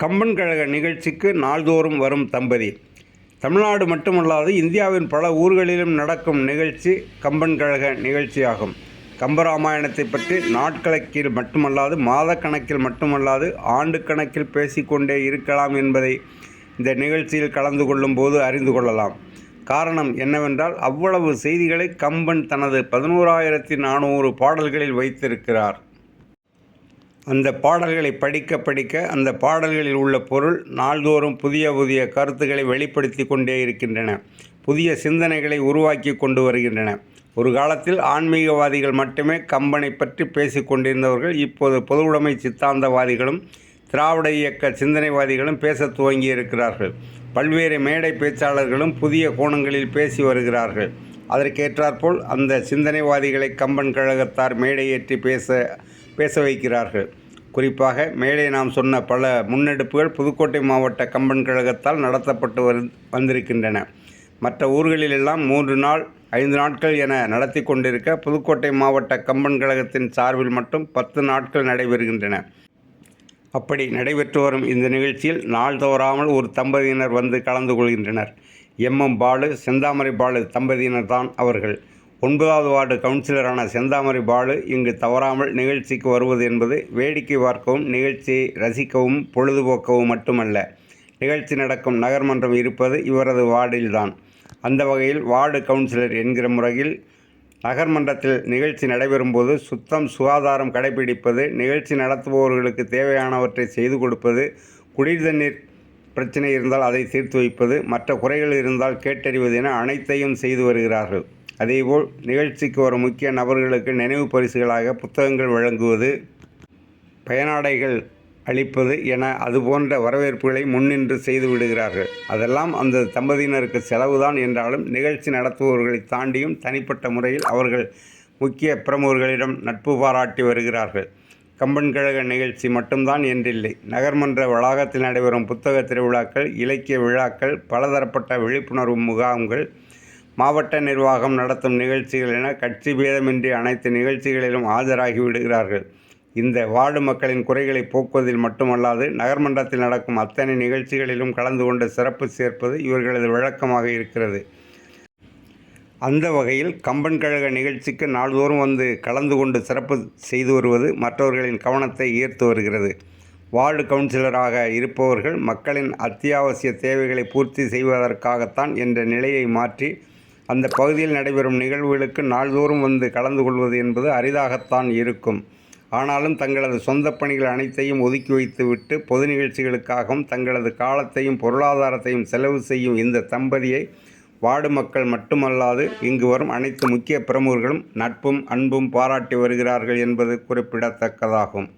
கம்பன் கழக நிகழ்ச்சிக்கு நாள்தோறும் வரும் தம்பதி. தமிழ்நாடு மட்டுமல்லாது இந்தியாவின் பல ஊர்களிலும் நடக்கும் நிகழ்ச்சி கம்பன் கழக நிகழ்ச்சியாகும். கம்பராமாயணத்தை பற்றி நாட்கணக்கில் மட்டுமல்லாது மாதக்கணக்கில் மட்டுமல்லாது ஆண்டு கணக்கில் பேசிக்கொண்டே இருக்கலாம் என்பதை இந்த நிகழ்ச்சியில் கலந்து கொள்ளும் போது அறிந்து கொள்ளலாம். காரணம் என்னவென்றால் அவ்வளவு செய்திகளை கம்பன் தனது பதினோராயிரத்தி நானூறு பாடல்களில் வைத்திருக்கிறார். அந்த பாடல்களை படிக்க படிக்க அந்த பாடல்களில் உள்ள பொருள் நாள்தோறும் புதிய புதிய கருத்துக்களை வெளிப்படுத்தி கொண்டே இருக்கின்றன. புதிய சிந்தனைகளை உருவாக்கி கொண்டு வருகின்றன. ஒரு காலத்தில் ஆன்மீகவாதிகள் மட்டுமே கம்பனை பற்றி பேசிக்கொண்டிருந்தவர்கள் இப்போது பொதுவுடைமை சித்தாந்தவாதிகளும் திராவிட இயக்க சிந்தனைவாதிகளும் பேச துவங்கி இருக்கிறார்கள். பல்வேறு மேடை பேச்சாளர்களும் புதிய கோணங்களில் பேசி வருகிறார்கள். அதற்கேற்றாற்போல் அந்த சிந்தனைவாதிகளை கம்பன் கழகத்தார் மேடையேற்றி பேச பேச வைக்கிறார்கள். குறிப்பாக மேலே நாம் சொன்ன பல முன்னெடுப்புகள் புதுக்கோட்டை மாவட்ட கம்பன் கழகத்தால் நடத்தப்பட்டு வரு வந்திருக்கின்றன. மற்ற ஊர்களிலெல்லாம் மூன்று நாள் ஐந்து நாட்கள் என நடத்தி கொண்டிருக்க புதுக்கோட்டை மாவட்ட கம்பன் கழகத்தின் சார்பில் மட்டும் பத்து நாட்கள் நடைபெறுகின்றன. அப்படி நடைபெற்று வரும் இந்த நிகழ்ச்சியில் நாள் தவறாமல் ஒரு தம்பதியினர் வந்து கலந்து கொள்கின்றனர். எம்எம் பாலு செந்தாமரை பாலு தம்பதியினர் தான் அவர்கள். ஒன்பதாவது வார்டு கவுன்சிலரான செந்தாமரை பாலு இங்கு தவறாமல் நிகழ்ச்சிக்கு வருவது என்பது வேடிக்கை பார்க்கவும் நிகழ்ச்சியை ரசிக்கவும் பொழுதுபோக்கவும் மட்டுமல்ல. நிகழ்ச்சி நடக்கும் நகர்மன்றம் இருப்பது இவரது வார்டில்தான். அந்த வகையில் வார்டு கவுன்சிலர் என்கிற முறையில் நகர்மன்றத்தில் நிகழ்ச்சி நடைபெறும்போது சுத்தம் சுகாதாரம் கடைபிடிப்பது நிகழ்ச்சி நடத்துபவர்களுக்கு தேவையானவற்றை செய்து கொடுப்பது குடிர் தண்ணீர் பிரச்சனை இருந்தால் அதை தீர்த்து வைப்பது மற்ற குறைகள் இருந்தால் கேட்டறிவது என அனைத்தையும் செய்து வருகிறார்கள். அதேபோல் நிகழ்ச்சிக்கு வரும் முக்கிய நபர்களுக்கு நினைவு பரிசுகளாக புத்தகங்கள் வழங்குவது பயனாடைகள் அளிப்பது என அதுபோன்ற வரவேற்புகளை முன்னின்று செய்து விடுகிறார்கள். அதெல்லாம் அந்த தம்பதியினருக்கு செலவுதான் என்றாலும் நிகழ்ச்சி நடத்துபவர்களை தாண்டியும் தனிப்பட்ட முறையில் அவர்கள் முக்கிய பிரமுகர்களிடம் நட்பு பாராட்டி வருகிறார்கள். கம்பன் கழக நிகழ்ச்சி மட்டும்தான் என்றில்லை. நகர்மன்ற வளாகத்தில் நடைபெறும் புத்தக திருவிழாக்கள் இலக்கிய விழாக்கள் பலதரப்பட்ட விழிப்புணர்வு முகாம்கள் மாவட்ட நிர்வாகம் நடத்தும் நிகழ்ச்சிகள் என கட்சி பேதமின்றி அனைத்து நிகழ்ச்சிகளிலும் ஆஜராகி விடுகிறார்கள். இந்த வார்டு மக்களின் குறைகளை போக்குவதில் மட்டுமல்லாது நகர்மன்றத்தில் நடக்கும் அத்தனை நிகழ்ச்சிகளிலும் கலந்து கொண்டு சிறப்பு சேர்ப்பது இவர்களது வழக்கமாக இருக்கிறது. அந்த வகையில் கம்பன் கழக நிகழ்ச்சிக்கு நாள்தோறும் வந்து கலந்து கொண்டு சிறப்பு செய்து வருவது மற்றவர்களின் கவனத்தை ஈர்த்து வருகிறது. வார்டு கவுன்சிலராக இருப்பவர்கள் மக்களின் அத்தியாவசிய தேவைகளை பூர்த்தி செய்வதற்காகத்தான் என்ற நிலையை மாற்றி அந்த பகுதியில் நடைபெறும் நிகழ்வுகளுக்கு நாள்தோறும் வந்து கலந்து கொள்வது என்பது அரிதாகத்தான் இருக்கும். ஆனாலும் தங்களது சொந்த பணிகள் அனைத்தையும் ஒதுக்கி வைத்துவிட்டு பொது நிகழ்ச்சிகளுக்காகவும் தங்களது காலத்தையும் பொருளாதாரத்தையும் செலவு செய்யும் இந்த தம்பதியை வார்டு மக்கள் மட்டுமல்லாது இங்கு வரும் அனைத்து முக்கிய பிரமுகர்களும் நட்பும் அன்பும் பாராட்டி வருகிறார்கள் என்பது குறிப்பிடத்தக்கதாகும்.